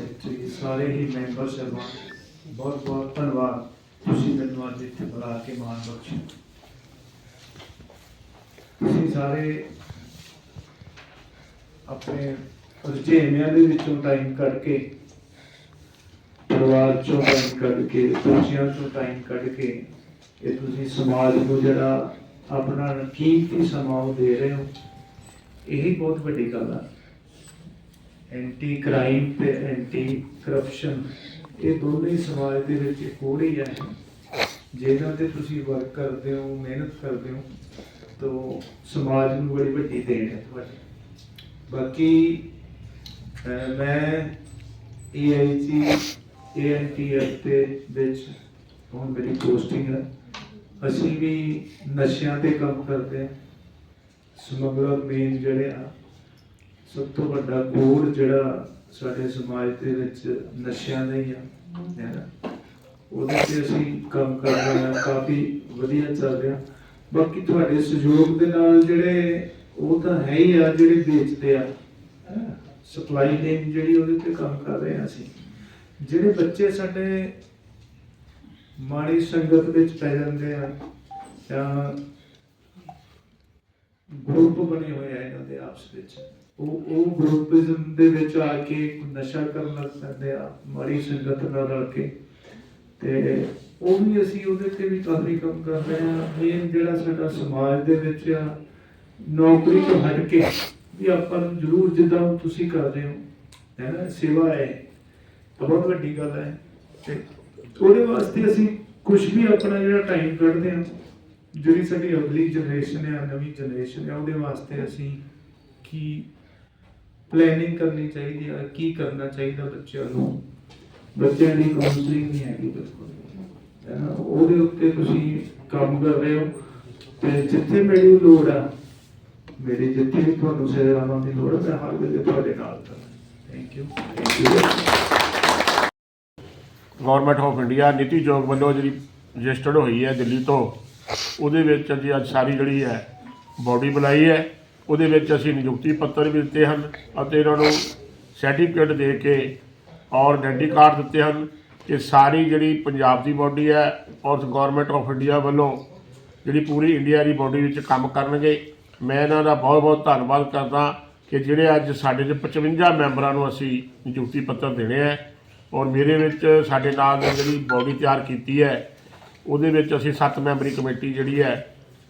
Secretary ਸਾਰੇ ਹੀ member ਸਾਹਿਬਾਨ ਬਹੁਤ ਬਹੁਤ ਧੰਨਵਾਦ। ਤੁਸੀਂ ਮੈਨੂੰ ਅੱਜ ਇੱਥੇ ਬੁਲਾ ਕੇ ਮਾਣ ਬਖਸ਼ਿਆ ਤੁਸੀਂ ਸਾਰੇ ਆਪਣੇ ਰੁਝੇਵਿਆਂ ਦੇ ਵਿੱਚੋਂ ਟਾਈਮ ਕੱਢ ਕੇ, ਪਰਿਵਾਰ ਚੋਂ ਟਾਈਮ ਕੱਢ ਕੇ, ਬੱਚਿਆਂ ਚੋਂ ਟਾਈਮ ਕੱਢ ਕੇ, ਇਹ ਤੁਸੀਂ ਸਮਾਜ ਨੂੰ ਜਿਹੜਾ ਆਪਣਾ ਕੀਮਤੀ ਸਮਾਂ ਉਹ ਦੇ ਰਹੇ ਹੋ, ਇਹੀ ਬਹੁਤ ਵੱਡੀ ਗੱਲ ਆ। ਐਂਟੀ ਕ੍ਰਾਈਮ ਤੇ ਐਂਟੀ ਕਰਪਸ਼ਨ ਇਹ ਦੋਨੇ ਸਮਾਜ ਦੇ ਵਿੱਚ ਇੱਕ ਹੋਰ ਹੀ ਹੈ ਜਿਹਨਾਂ ਤੇ ਤੁਸੀਂ ਵਰਕ ਕਰਦੇ ਹੋ, ਮਿਹਨਤ ਕਰਦੇ ਹੋ, ਤਾਂ ਸਮਾਜ ਨੂੰ ਬੜੀ ਵੱਡੀ ਦੇਣ ਹੈ ਤੁਹਾਡੀ। ਬਾਕੀ, ਅਹ, ਮੈਂ ਏਆਈਜੀ ਏਐਨਟੀਐਫ ਦੇ ਵਿੱਚ ਹੁਣ ਮੇਰੀ ਪੋਸਟਿੰਗ ਹੈ। ਅਸੀਂ ਵੀ ਨਸ਼ਿਆਂ ਤੇ ਕੰਮ ਕਰਦੇ ਹਾਂ। ਸਮਗਲਰ ਮੇਨ ਜਿਹੜੇ ਆ ਸਭ ਤੋਂ ਵੱਡਾ ਕੋੜ ਜਿਹੜਾ ਸਾਡੇ ਸਮਾਜ ਦੇ ਵਿੱਚ ਨਸ਼ਿਆਂ ਦਾ ਹੀ ਆ, ਹੈ ਉਹਦੇ ਤੇ ਅਸੀਂ ਕੰਮ ਕਰ ਰਹੇ ਹਾਂ, ਕਾਫੀ ਵਧੀਆ ਚੱਲ ਰਿਹਾ। ਬਾਕੀ ਤੁਹਾਡੇ ਸਹਿਯੋਗ ਦੇ ਨਾਲ ਜਿਹੜੇ ਉਹ ਤਾਂ ਹੈ ਹੀ ਆ, ਜਿਹੜੇ ਵੇਚਦੇ ਆ ਸਪਲਾਈ ਲੇਨ ਜਿਹੜੀ ਉਹਦੇ ਤੇ ਕੰਮ ਕਰ ਰਹੇ ਹਾਂ ਅਸੀਂ। ਜਿਹੜੇ ਬੱਚੇ ਸਾਡੇ ਮਾੜੀ ਸੰਗਤ ਵਿੱਚ ਪੈ ਜਾਂਦੇ ਆ ਜਾਂ ਗਰੁੱਪ ਬਣੇ ਹੋਏ ਆਪਸ ਵਿੱਚ। ਉਹ ਉਹ ਗਰੁੱਪਿਜ਼ਮ ਦੇ ਵਿੱਚ ਆ ਕੇ ਨਸ਼ਾ ਕਰਨ ਲੱਗ ਪੈਂਦੇ ਆ, ਮਾੜੀ ਸੰਗਤ ਨਾਲ ਰਲ ਕੇ। ਤੇ ਉਹ ਵੀ ਅਸੀਂ ਉਹਦੇ ਤੇ ਵੀ ਕਾਫੀ ਕੰਮ ਕਰ ਰਹੇ ਆ। ਮੇਨ ਜਿਹੜਾ ਸਾਡਾ ਸਮਾਜ ਦੇ ਵਿੱਚ ਆ, ਨੌਕਰੀ ਤੋਂ ਹਟ ਕੇ ਵੀ ਆਪਾਂ ਨੂੰ ਜ਼ਰੂਰ ਜਿੱਦਾਂ ਤੁਸੀਂ ਕਰ ਰਹੇ ਹੋ, ਹੈ ਨਾ, ਸੇਵਾ ਹੈ। ਬਹੁਤ ਵੱਡੀ ਗੱਲ ਹੈ। ਤੇ ਉਹਦੇ ਵਾਸਤੇ ਅਸੀਂ ਕੁਝ ਵੀ ਆਪਣਾ ਜਿਹੜਾ ਟਾਈਮ ਕੱਢਦੇ ਹਾਂ, ਜਿਹੜੀ ਸਾਡੀ ਅਗਲੀ ਜਨਰੇਸ਼ਨ ਹੈ ਨਵੀਂ ਜਨਰੇਸ਼ਨ ਹੈ ਉਹਦੇ ਵਾਸਤੇ ਅਸੀਂ ਕੀ ਪਲੈਨਿੰਗ ਕਰਨੀ ਚਾਹੀਦੀ ਹੈ ਕੀ ਕਰਨਾ ਚਾਹੀਦਾ ਬੱਚਿਆਂ ਨੂੰ? ਬੱਚਿਆਂ ਦੀ ਕਾਉਂਸਲਿੰਗ ਨਹੀਂ ਹੈਗੀ ਬਿਲਕੁਲ ਹੈ ਨਾ? ਉਹਦੇ ਉੱਤੇ ਤੁਸੀਂ ਕੰਮ ਕਰ ਰਹੇ ਹੋ ਤੇ ਜਿੱਥੇ ਮੇਰੀ ਲੋੜ ਆ ਮੇਰੀ ਜਿੱਥੇ ਵੀ ਤੁਹਾਨੂੰ ਸੇਵਾਵਾਂ ਦੀ ਲੋੜ ਹੈ ਮੈਂ ਹਰ ਵੇਲੇ ਤੁਹਾਡੇ ਨਾਲ ਹਾਂ thank you thank you government of India NITI Aayog ਵੱਲੋਂ ਜਿਹੜੀ ਰਜਿਸਟਰਡ ਹੋਈ ਹੈ ਦਿੱਲੀ ਤੋਂ ਉਹਦੇ ਵਿੱਚ ਅਸੀਂ ਅੱਜ ਸਾਰੀ ਜਿਹੜੀ ਹੈ ਬਾਡੀ ਬੁਲਾਈ ਹੈ। ਉਹਦੇ ਵਿੱਚ ਅਸੀਂ ਨਿਯੁਕਤੀ ਪੱਤਰ ਵੀ ਦਿੱਤੇ ਹਨ ਅਤੇ ਇਹਨਾਂ ਨੂੰ ਸਰਟੀਫਿਕੇਟ ਦੇ ਕੇ ਔਰ ਆਇਡੈਂਟੀ ਕਾਰਡ ਦਿੱਤੇ ਹਨ ਕਿ ਸਾਰੀ ਜਿਹੜੀ ਪੰਜਾਬ ਦੀ ਬਾਡੀ ਹੈ ਔਰ ਗਵਰਨਮੈਂਟ ਆਫ ਇੰਡੀਆ ਵੱਲੋਂ ਜਿਹੜੀ ਪੂਰੀ ਇੰਡੀਆ ਦੀ ਬਾਡੀ ਵਿੱਚ ਕੰਮ ਕਰਨਗੇ। ਮੈਂ ਇਹਨਾਂ ਦਾ ਬਹੁਤ ਬਹੁਤ ਧੰਨਵਾਦ ਕਰਦਾ ਕਿ ਜਿਹੜੇ ਅੱਜ ਸਾਡੇ ਦੇ 55 ਮੈਂਬਰਾਂ ਨੂੰ ਅਸੀਂ ਨਿਯੁਕਤੀ ਪੱਤਰ ਦੇਣੇ ਹੈ ਔਰ ਮੇਰੇ ਵਿੱਚ ਸਾਡੇ ਨਾਲ ਦੀ ਜਿਹੜੀ ਬਾਡੀ ਤਿਆਰ ਕੀਤੀ ਹੈ, ਉਹਦੇ ਵਿੱਚ ਅਸੀਂ 7 ਮੈਂਬਰੀ ਕਮੇਟੀ ਜਿਹੜੀ ਹੈ,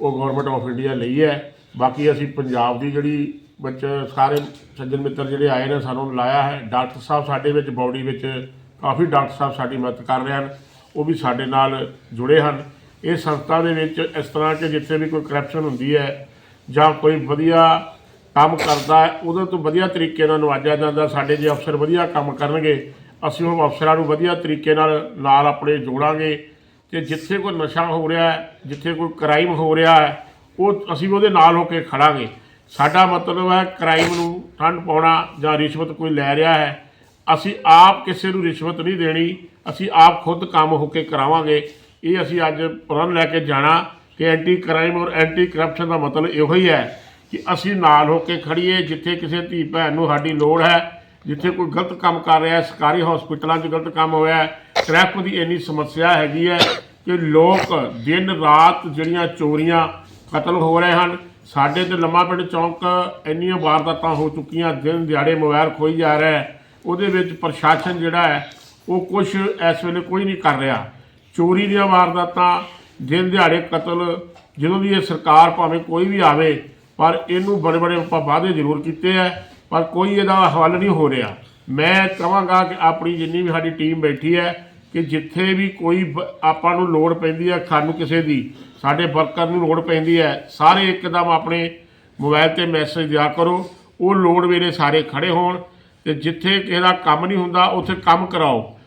ਉਹ ਗਵਰਨਮੈਂਟ ਆਫ ਇੰਡੀਆ ਲਈ ਹੈ। ਬਾਕੀ ਅਸੀਂ ਪੰਜਾਬ ਦੀ ਜਿਹੜੀ ਵਿੱਚ ਸਾਰੇ ਸੱਜਣ ਮਿੱਤਰ ਜਿਹੜੇ ਆਏ ਨੇ, ਸਾਨੂੰ ਲਾਇਆ ਹੈ। ਡਾਕਟਰ ਸਾਹਿਬ ਸਾਡੇ ਵਿੱਚ, ਬਾਡੀ ਵਿੱਚ ਕਾਫੀ ਡਾਕਟਰ ਸਾਹਿਬ ਸਾਡੀ ਮਦਦ ਕਰ ਰਹੇ ਹਨ। ਉਹ ਵੀ ਸਾਡੇ ਨਾਲ ਜੁੜੇ ਹਨ। ਇਹ ਸੰਸਥਾ ਦੇ ਵਿੱਚ ਇਸ ਤਰ੍ਹਾਂ ਕਿ ਜਿੱਥੇ ਵੀ ਕੋਈ ਕਰਪਸ਼ਨ ਹੁੰਦੀ ਹੈ ਜਾਂ ਕੋਈ ਵਧੀਆ ਕੰਮ ਕਰਦਾ ਹੈ, ਉਹਦੇ ਤੋਂ ਵਧੀਆ ਤਰੀਕੇ ਨਾਲ ਨਵਾਜਿਆ ਜਾਂਦਾ। ਸਾਡੇ ਜੇ ਅਫਸਰ ਵਧੀਆ ਕੰਮ ਕਰਨਗੇ, ਅਸੀਂ ਉਹ ਅਫਸਰਾਂ ਨੂੰ ਵਧੀਆ ਤਰੀਕੇ ਨਾਲ ਨਾਲ ਆਪਣੇ ਜੋੜਾਂਗੇ। ਤੇ ਜਿੱਥੇ ਕੋਈ ਨਸ਼ਾ ਹੋ ਰਿਹਾ ਹੈ, ਜਿੱਥੇ ਕੋਈ ਕ੍ਰਾਈਮ ਹੋ ਰਿਹਾ ਹੈ ਉਹ ਅਸੀਂ ਉਹਦੇ ਨਾਲ ਹੋ ਕੇ ਖੜਾਂਗੇ। ਸਾਡਾ ਮਤਲਬ ਹੈ ਕ੍ਰਾਈਮ ਨੂੰ ਠੰਡ ਪਾਉਣਾ ਜਾਂ ਰਿਸ਼ਵਤ ਕੋਈ ਲੈ ਰਿਹਾ ਹੈ। ਅਸੀਂ ਆਪ ਕਿਸੇ ਨੂੰ ਰਿਸ਼ਵਤ ਨਹੀਂ ਦੇਣੀ। ਅਸੀਂ ਆਪ ਖੁਦ ਕੰਮ ਹੋ ਕੇ ਕਰਾਵਾਂਗੇ। ਇਹ ਅਸੀਂ ਅੱਜ ਪ੍ਰਣ ਲੈ ਕੇ ਜਾਣਾ ਕਿ ਐਂਟੀ ਕ੍ਰਾਈਮ ਔਰ ਐਂਟੀ ਕਰਪਸ਼ਨ ਦਾ ਮਤਲਬ ਇਹੋ ਹੀ ਹੈ ਕਿ ਅਸੀਂ ਨਾਲ ਹੋ ਕੇ ਖੜੀਏ, ਜਿੱਥੇ ਕਿਸੇ ਧੀ ਭੈਣ ਨੂੰ ਸਾਡੀ ਲੋੜ ਹੈ, ਜਿੱਥੇ ਕੋਈ ਗਲਤ ਕੰਮ ਕਰ ਰਿਹਾ ਹੈ, ਸਰਕਾਰੀ ਹਸਪੀਟਲਾਂ 'ਚ ਗਲਤ ਕੰਮ ਹੋਇਆ ਹੈ ਟ੍ਰੈਫਿਕ ਦੀ ਇੰਨੀ ਸਮੱਸਿਆ ਹੈਗੀ ਹੈ ਕਿ ਲੋਕ ਦਿਨ ਰਾਤ ਜਿਹੜੀਆਂ ਚੋਰੀਆਂ ਕਤਲ ਹੋ ਰਹੇ ਹਨ। ਸਾਡੇ ਤੇ ਲੰਮਾ ਪਿੰਡ ਚੌਂਕ ਇੰਨੀਆਂ ਵਾਰਦਾਤਾਂ ਹੋ ਚੁੱਕੀਆਂ, ਦਿਨ ਦਿਹਾੜੇ ਮੋਬਾਈਲ ਖੋਈ ਜਾ ਰਿਹਾ ਹੈ। ਉਹਦੇ ਵਿੱਚ ਪ੍ਰਸ਼ਾਸਨ ਜਿਹੜਾ ਹੈ, ਉਹ ਕੁਝ ਇਸ ਵੇਲੇ ਕੋਈ ਨਹੀਂ ਕਰ ਰਿਹਾ। ਚੋਰੀ ਦੀਆਂ ਵਾਰਦਾਤਾਂ, ਦਿਨ ਦਿਹਾੜੇ ਕਤਲ, ਜਦੋਂ ਦੀ ਇਹ ਸਰਕਾਰ ਭਾਵੇਂ ਕੋਈ ਵੀ ਆਵੇ, ਪਰ ਇਹਨੂੰ ਬੜੇ ਬੜੇ ਆਪਾਂ ਵਾਅਦੇ ਜ਼ਰੂਰ ਕੀਤੇ ਹੈ, ਪਰ ਕੋਈ ਇਹਦਾ ਹੱਲ ਨਹੀਂ ਹੋ ਰਿਹਾ। ਮੈਂ ਕਹਾਂਗਾ ਕਿ ਆਪਣੀ ਜਿੰਨੀ ਵੀ ਸਾਡੀ ਟੀਮ ਬੈਠੀ ਹੈ ਕਿ ਜਿੱਥੇ ਵੀ ਕੋਈ ਬ- ਆਪਾਂ ਨੂੰ ਲੋੜ ਪੈਂਦੀ ਹੈ ਸਾਨੂੰ ਕਿਸੇ ਦੀ, ਸਾਡੇ ਵਰਕਰ ਨੂੰ ਲੋੜ ਪੈਂਦੀ ਹੈ, ਸਾਰੇ ਇੱਕਦਮ ਆਪਣੇ ਮੋਬਾਈਲ ਤੇ ਮੈਸੇਜ ਦਿਆ ਕਰੋ। ਉਹ ਲੋੜ ਵੇਲੇ ਸਾਰੇ ਖੜੇ ਹੋਣ ਤੇ ਜਿੱਥੇ ਕਿਸੇ ਦਾ ਕੰਮ ਨਹੀਂ ਹੁੰਦਾ, ਉੱਥੇ ਕੰਮ ਕਰਾਓ।